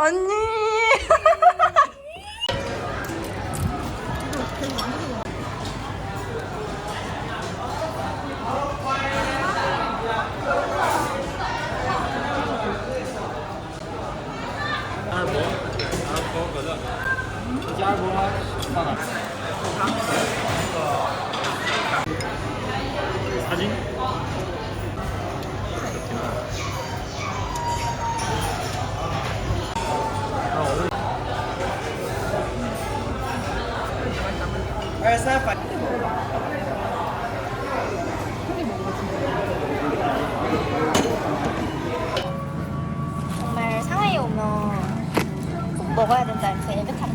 언니. 정말 상하이에 오면 꼭 먹어야 된다는 그 애백함.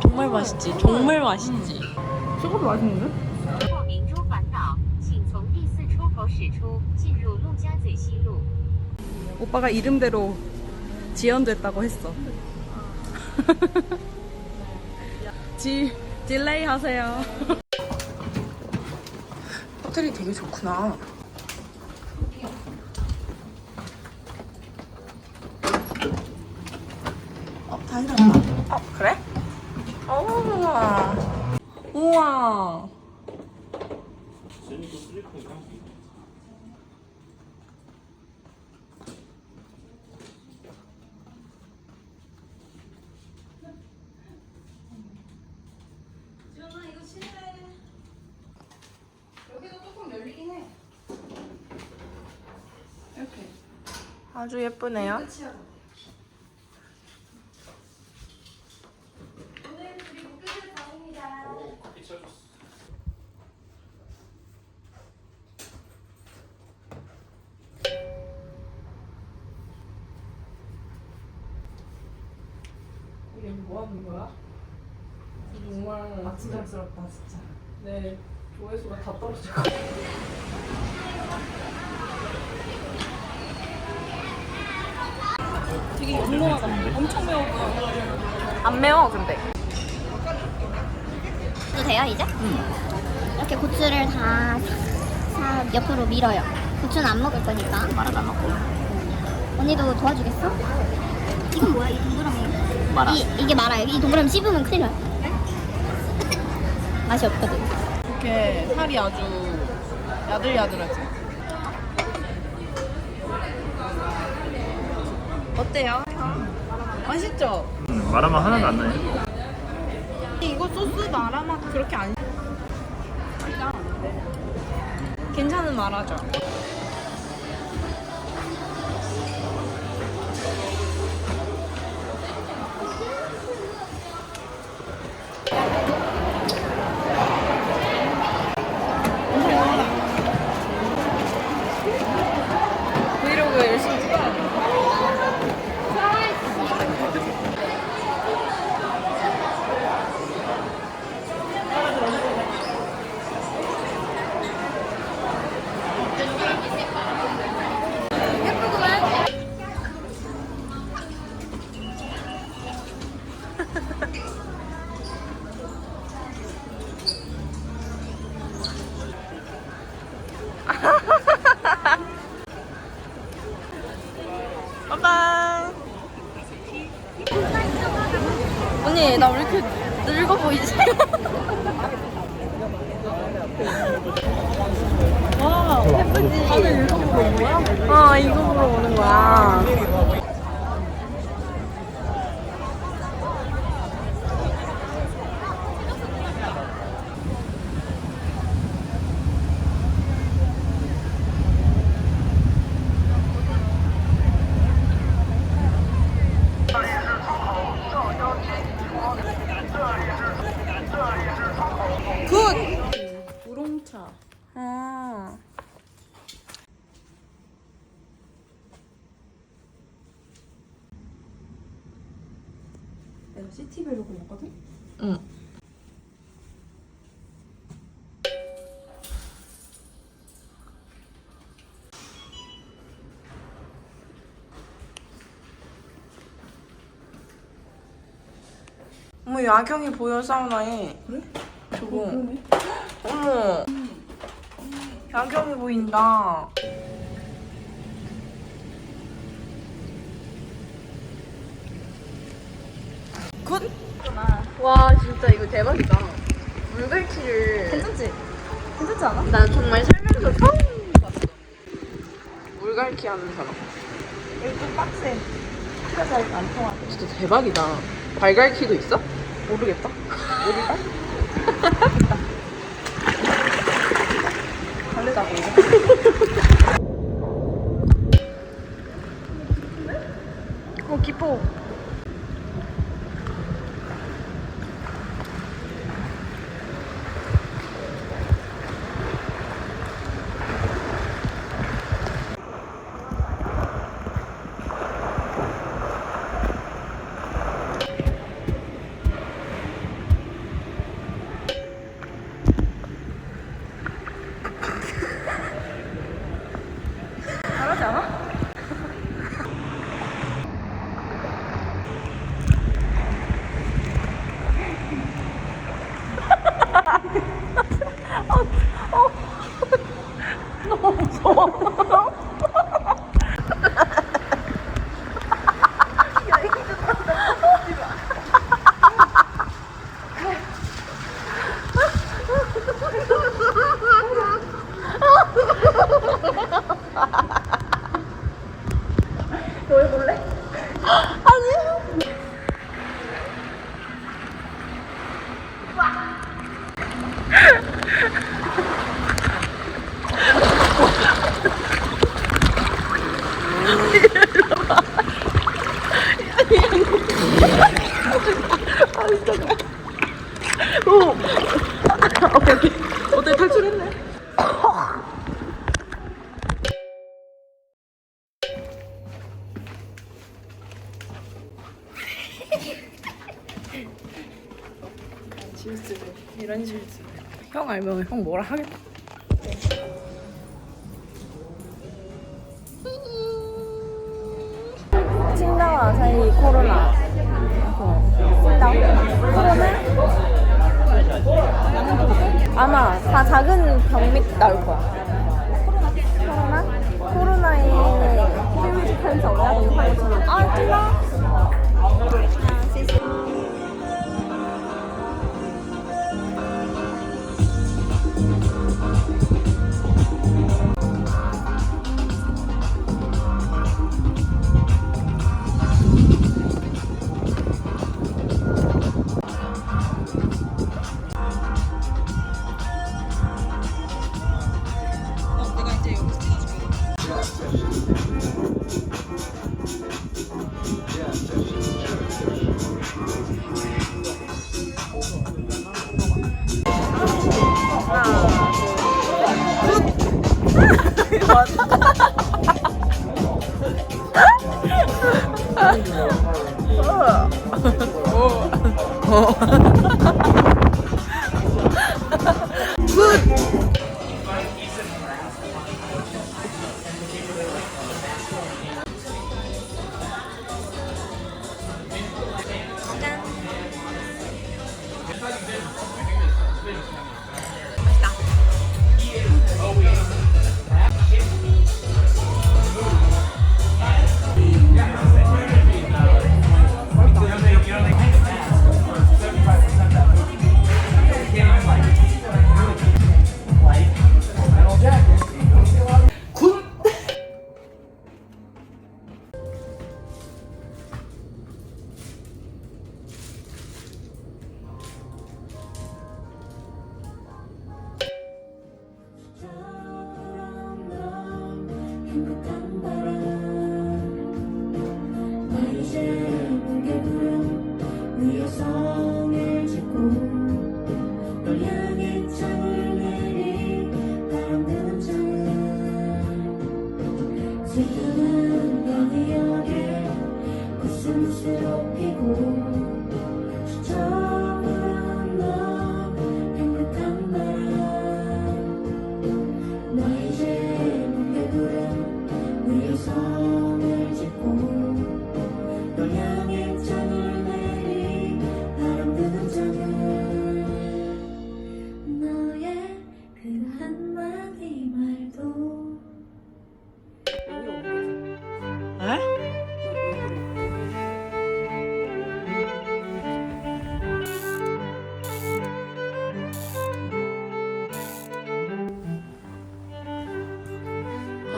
정말 맛있지. 정말 맛있지. 或 오빠가 이름대로 지연됐다고 했어. 지 딜레이 하세요. 호텔이 되게 좋구나. 어, 다 해놨다. 어, 그래? 어, 우와. 아주 예쁘네요. 이게 뭐 하는 거야? 정말 아침장스럽다 진짜. 네 조회수가 다 떨어질 것 같아. 되게 영롱하다. 엄청 매워 보여. 안 매워 근데. 해도 돼요 이제? 이렇게 고추를 다싹 옆으로 밀어요. 고추는 안 먹을 거니까. 마라도 안 먹고. 언니도 도와주겠어? 이건 뭐야 이 동그라미? 마라. 이, 이게 마라예요. 이 동그라미 씹으면 큰일 나요. 맛이 없거든. 이렇게 살이 아주 야들야들하지. 어때요? 맛있죠? 음, 마라맛 하나도 안 나요. 이거 소스 마라 맛 그렇게 안. 괜찮은 마라죠. 빠빠. 언니 나 왜 이렇게 늙어 보이지? 와 예쁘지? 다들 이거 보러 온 거야? 어 이거 보러 오는 거야. 시티 블로그였거든? 응. 어머 야경이 보여 사우나에. 그래? 저거. 어머. 음. 야경이 보인다. 와 진짜 이거 대박이다. 물갈퀴를. 괜찮지? 괜찮지 않아? 나 정말 살면서 처음 봤어. 물갈퀴 하는 사람. 이거 좀 빡세. 키가 잘 안 통하네. 진짜 대박이다. 발갈퀴도 있어? 모르겠다. 모르겠다. 다르다고 이거. 어 기뻐. 이런 실수. 형 알면 형 뭐라 하겠다. 칭다와 사이 코로나. 칭다. 코로나? 아마 다 작은 병밑 나올 거야. 코로나? 코로나에 펜서 야동 하고 아, 찔러? 성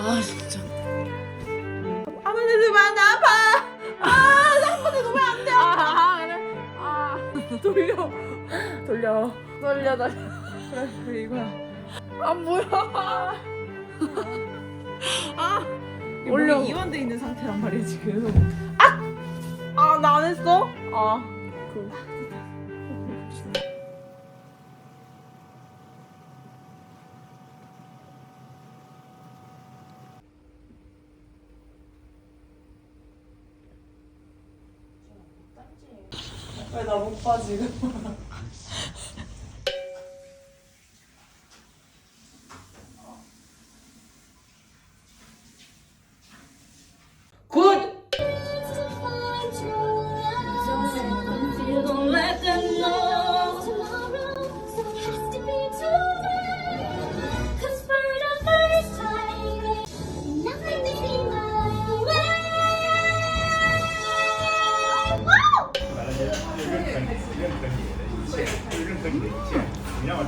아 진짜. 아무래도 많이 아파. 아 나쁜데 너무 안 돼. 아, 아, 아, 그래. 아 돌려 돌려 돌려 돌려. 그래 이거야. 아 뭐야. 아, 아. 올려. 이완돼 있는 상태란 말이 지금. 아아나 안 했어? 아 그. 왜 나 못 봐 지금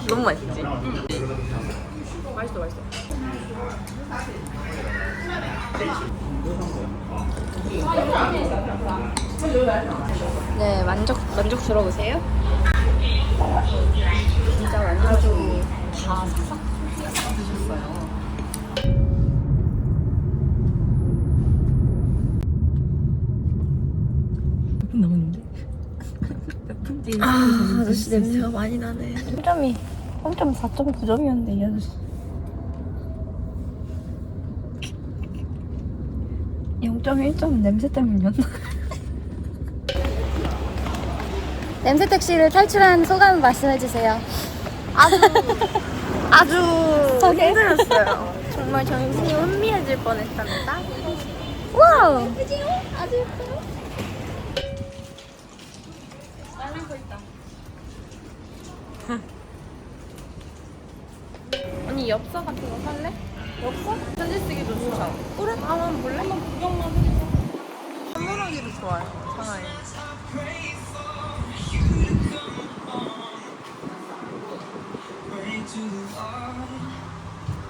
너무 맛있지? 맛있어 맛있어 네, 만족 만족스러우세요? 진짜 완전 다 싹싹 드셨어요. 남았는데? 아, 아저씨 냄새가 많이 나네. 3점이 3점 4.9점이었는데 이 아저씨. 0.1점 냄새 때문이었나? 냄새 택시를 탈출한 소감 말씀해 주세요. 아주 아주 힘들었어요. 정말 정신이 혼미해질 뻔했답니다. 와우. 아주 예뻐요. 언니 엽서 같은 거 살래? 엽서? 편지 쓰기도 좋잖아. 그래? 한번 볼래? 한번 구경만 해줘. 선물하기도 좋아요. 상하이.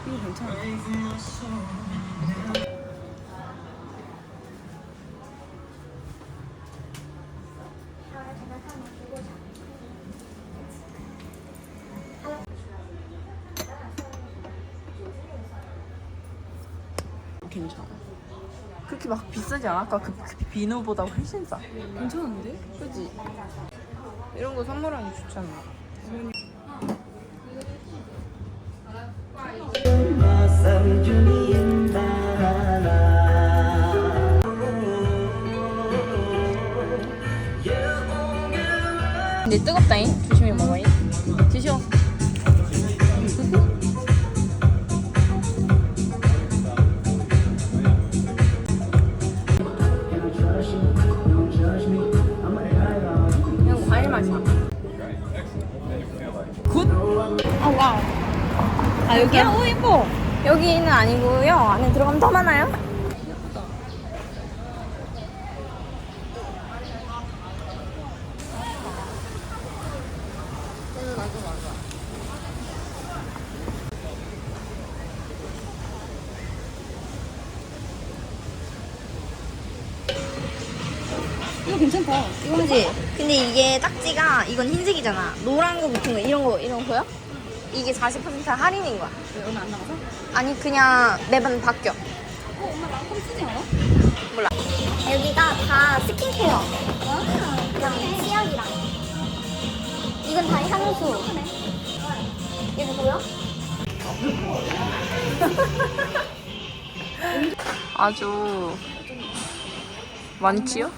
이거 괜찮아. 괜찮아. 그렇게 막 비싸지 않아? 아까 그 비누보다 훨씬 싸. 괜찮은데? 그지? 이런 거 선물하기 좋잖아. 아 여기야? 오 예뻐. 여기는 아니고요. 안에 들어가면 더 많아요. 이거 괜찮다. 이거지. 근데 이게 딱지가 이건 흰색이잖아. 노란 거 붙은 거 이런 거 이런 거요? 이게 40% 할인인 거야. 왜 얼마 안 남아서? 아니 그냥 매번 바뀌어. 어, 엄마 나좀 쓰지 않아? 여기가 다 스킨케어. 그냥 치약이랑. 이건 다 향수. 이게 누구야? 아주 많지요?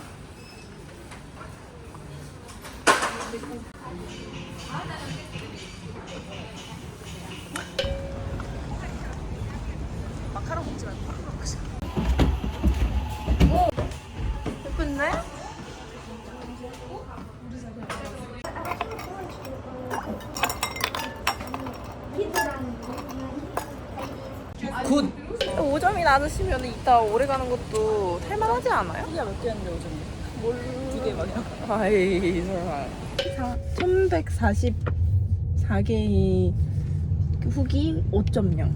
5점이 낮으시면 이따 오래 가는 것도 할만하지 않아요? 이게 몇 개였는데 5점이? 뭘? 두개 막이야? 아이 설마 1144개의 후기 5.0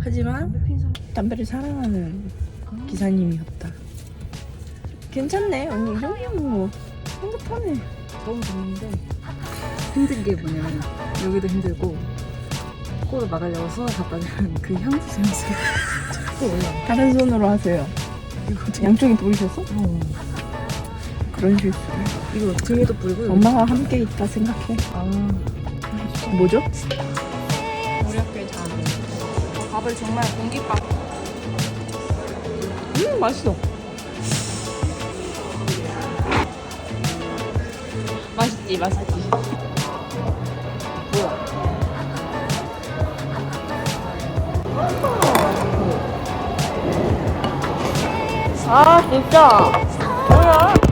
하지만 담배를 사랑하는 기사님이었다. 괜찮네. 언니 이 정도면 뭐 행복하네. 너무 좋은데. 힘든 게 뭐냐면 여기도 힘들고 코를 막으려고 손을 갖다 대면 그 향수 냄새가 자꾸 올라. 다른 손으로 하세요. 양쪽이 보이셔서? 그런 실수. 이거 등에도 뿌리고 엄마와 함께 있다 생각해. 아 뭐죠? 우리 학교에 자는 밥을 정말 공깃밥. 음 맛있어. 맛있지 맛있지. 아 진짜. 뭐야? 아